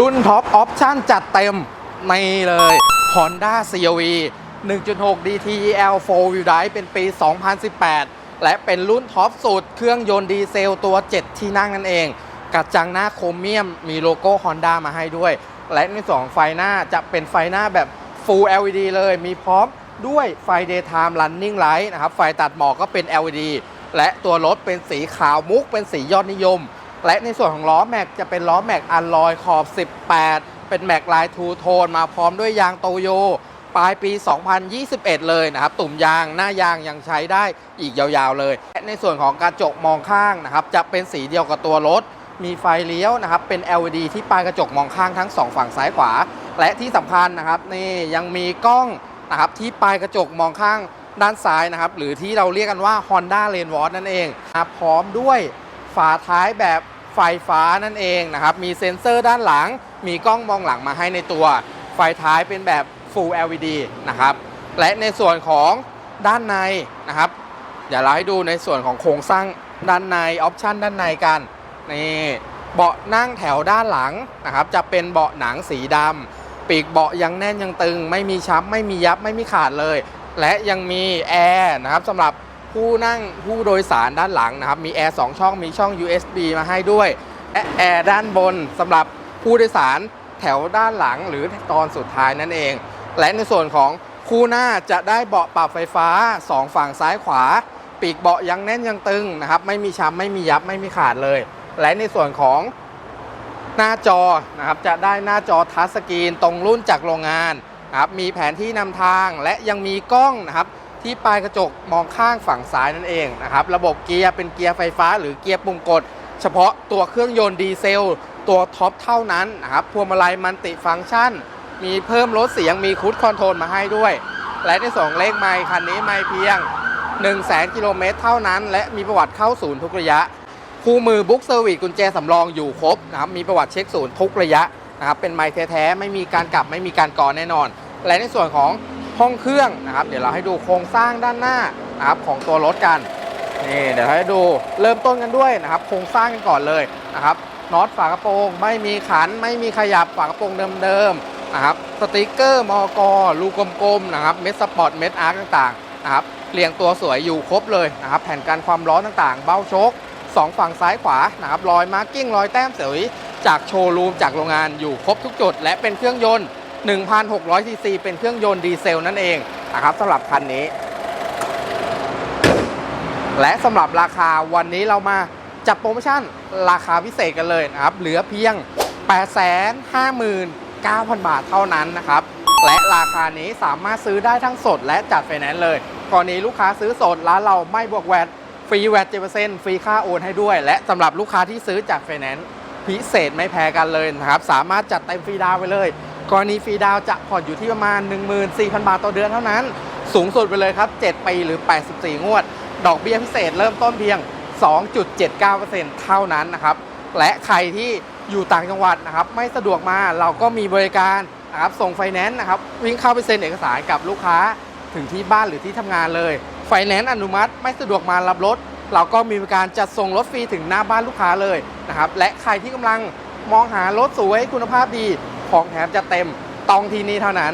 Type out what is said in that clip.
รุ่นท็อปออปชั่นจัดเต็มนี่เลย Honda CRV 1.6 DTEL 4 Wheel Drive เป็นปี 2018 และเป็นรุ่นท็อปสุดเครื่องยนต์ดีเซลตัว 7 ที่นั่งนั่นเอง กระจังหน้าโครเมียมมีโลโก้ Honda มาให้ด้วย และในส่วนของไฟหน้าจะเป็นไฟหน้าแบบ Full LED เลยมีพร้อมด้วยไฟ Daytime Running Light นะครับ ไฟตัดหมอกก็เป็น LED และตัวรถเป็นสีขาวมุกเป็นสียอดนิยม และในส่วนของล้อแม็กจะเป็นล้อแม็กอัลลอยขอบ 18 เป็นแม็กลายทูโทนมาพร้อมด้วยยางโตโยปลายปี 2021 เลยนะครับ ตุ่มยางหน้ายางยังใช้ได้อีกยาวๆเลยและในส่วนของกระจกมองข้างนะครับ จะเป็นสีเดียวกับตัวรถ มีไฟเลี้ยวนะครับ เป็น LED ที่ปลายกระจกมองข้างทั้งสองฝั่งซ้ายขวา และที่สำคัญนะครับนี่ยังมีกล้องนะครับที่ปลายกระจกมองข้างด้านซ้ายนะครับ หรือที่เราเรียกกันว่า Honda Lane Watch นั่นเองมาพร้อมด้วยฝาท้ายแบบ ไฟฟ้านั่นเองนะครับ มีเซ็นเซอร์ด้านหลัง มีกล้องมองหลังมาให้ในตัว ไฟท้ายเป็นแบบ Full LED นะครับ และในส่วนของด้านในนะครับเดี๋ยวเราให้ดูในส่วนของโครงสร้างด้านในออปชันด้านในกันนี่เบาะนั่งแถวด้านหลังนะครับ จะเป็นเบาะหนังสีดำปีกเบาะยังแน่นยังตึง ไม่มีช้ำไม่มียับไม่มีขาดเลย และยังมีแอร์นะครับสำหรับ ผู้นั่งผู้โดยสารด้านหลังนะครับ มีแอร์2ช่องมีช่อง USB มาให้ด้วยและแอร์ด้านบนสำหรับผู้โดยสารแถวด้านหลังหรือตอนสุดท้ายนั่นเอง และในส่วนของคู่หน้าจะได้เบาะปรับไฟฟ้า 2 ฝั่งซ้ายขวา ปีกเบาะยังแน่นยังตึงนะครับ ไม่มีช้ำไม่มียับไม่มีขาดเลย และในส่วนของหน้าจอนะครับจะได้หน้าจอทัชสกรีนตรงรุ่นจากโรงงานนะครับมีแผนที่นำทางและยังมีกล้องนะครับ ที่ปลายกระจกมองข้างฝั่งซ้ายนั่นเองนะครับ ระบบเกียร์เป็นเกียร์ไฟฟ้า หรือเกียร์ปุ่มกด เฉพาะตัวเครื่องยนต์ดีเซล ตัวท็อปเท่านั้นนะครับ พวงมาลัยมันติฟังก์ชัน มีเพิ่มลดเสียง มีคูดคอนโทรลมาให้ด้วย และในสองเลขไมค์คันนี้ไม่เพียง 1 0 0 0 0แกิโลเมตรเท่านั้น และมีประวัติเข้าศูนย์ทุกระยะ คู่มือบุ๊กเซอร์วิสกุญแจสำรองอยู่ครบนะครับ มีประวัติเช็คศูนย์ทุกระยะนะครับ เป็นไมค์แท้ๆ ไม่มีการกลับ ไม่มีการก่อแน่นอน และในส่วนของ ห้องเครื่องนะครับ เดี๋ยวเราให้ดูโครงสร้างด้านหน้านะครับของตัวรถกันนี่เดี๋ยวให้ดูเริ่มต้นกันด้วยนะครับ โครงสร้างกันก่อนเลยนะครับน็อตฝากระโปรงไม่มีขัน ไม่มีขยับฝากระโปรงเดิมๆนะครับสติกเกอร์มอกรูกลมๆนะครับเม็ดสปอร์ตเม็ดอาร์ต่างๆนะครับเรียงตัวสวยอยู่ครบเลยนะครับ แผ่นกันความร้อนต่างๆ เบ้าโชคสองฝั่งซ้ายขวานะครับรอยมาร์กิ้งรอยแต้มสียจากโชว์รูมจากโรงงานอยู่ครบทุกจุด และเป็นเครื่องยนต์ 1,600ซีซีเป็นเครื่องยนต์ดีเซลนั่นเองนะครับสำหรับคันนี้ และสำหรับราคาวันนี้เรามาจัดโปรโมชั่นราคาพิเศษกันเลยนะครับ เหลือเพียง 859,000 บาทเท่านั้นนะครับ และราคานี้สามารถซื้อได้ทั้งสดและจัดไฟแนนซ์เลยกรณีลูกค้าซื้อสดร้านเราไม่บวกแวดฟรีแวด7%ฟรีค่าโอนให้ด้วย และสำหรับลูกค้าที่ซื้อจากไฟแนนซ์พิเศษไม่แพ้กันเลยนะครับ สามารถจัดเต็มฟรีดาวไปเลย กรณีฟรีดาวจะผ่อนอยู่ที่ประมาณ 14,000 บาทต่อเดือนเท่านั้น สูงสุดไปเลยครับ 7 ปีหรือ 84 งวด ดอกเบี้ยพิเศษเริ่มต้นเพียง 2.79%เท่านั้นนะครับ และใครที่อยู่ต่างจังหวัดนะครับ ไม่สะดวกมาเราก็มีบริการนะครับส่งไฟแนนซ์นะครับ วิ่งเข้าไปเซ็นเอกสารกับลูกค้าถึงที่บ้านหรือที่ทำงานเลยไฟแนนซ์อนุมัติไม่สะดวกมารับรถ เราก็มีบริการจัดส่งรถฟรีถึงหน้าบ้านลูกค้าเลยนะครับ และใครที่กำลังมองหารถสวยคุณภาพดี ของแถมจะเต็มต้องที่นี่เท่านั้น